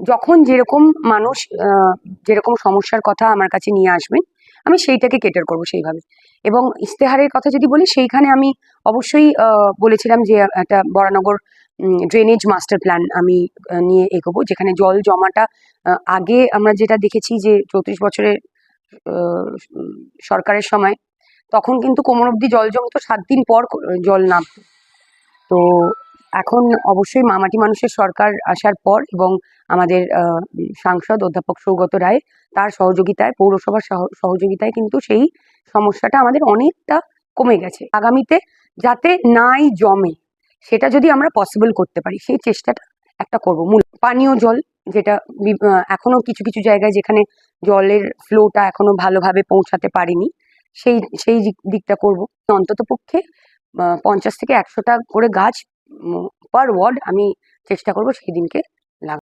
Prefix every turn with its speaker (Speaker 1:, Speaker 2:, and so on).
Speaker 1: যখন যেরকম মানুষ যেরকম সমস্যার কথা আমার কাছে নিয়ে আসবেন, আমি সেইটাকে কেটার করব সেইভাবে। এবং ইশতেহারের কথা যদি বলি, সেইখানে আমি অবশ্যই বলেছিলাম যে একটা বরানগর ড্রেনেজ মাস্টার প্ল্যান আমি নিয়ে এগোবো, যেখানে জল জমাটা আগে আমরা যেটা দেখেছি যে চৌত্রিশ বছরের সরকারের সময়, তখন কিন্তু কোমর অব্দি জল জমতো সাত দিন পর, জল নামতো। তো এখন অবশ্যই মামাটি মানুষের সরকার আসার পর এবং আমাদের সাংসদ অধ্যাপক সৌগত রায় তার সহযোগিতায়, পৌরসভার সহ- সহযোগিতায় কিন্তু সেই সমস্যাটা আমাদের অনেকটা কমে গেছে। আগামীতে যাতে নাই জমে, সেটা যদি আমরা পসিবল করতে পারি, সেই চেষ্টাটা একটা করব। মূল পানীয় জল যেটা এখনও কিছু কিছু জায়গায় যেখানে জলের ফ্লোটা এখনও ভালোভাবে পৌঁছাতে পারিনি, সেই সেই দিক- দিকটা করব। অন্তত পক্ষে পঞ্চাশ থেকে একশোটা করে গাছ পার ওয়ার্ড আমি চেষ্টা করব সেই দিনকে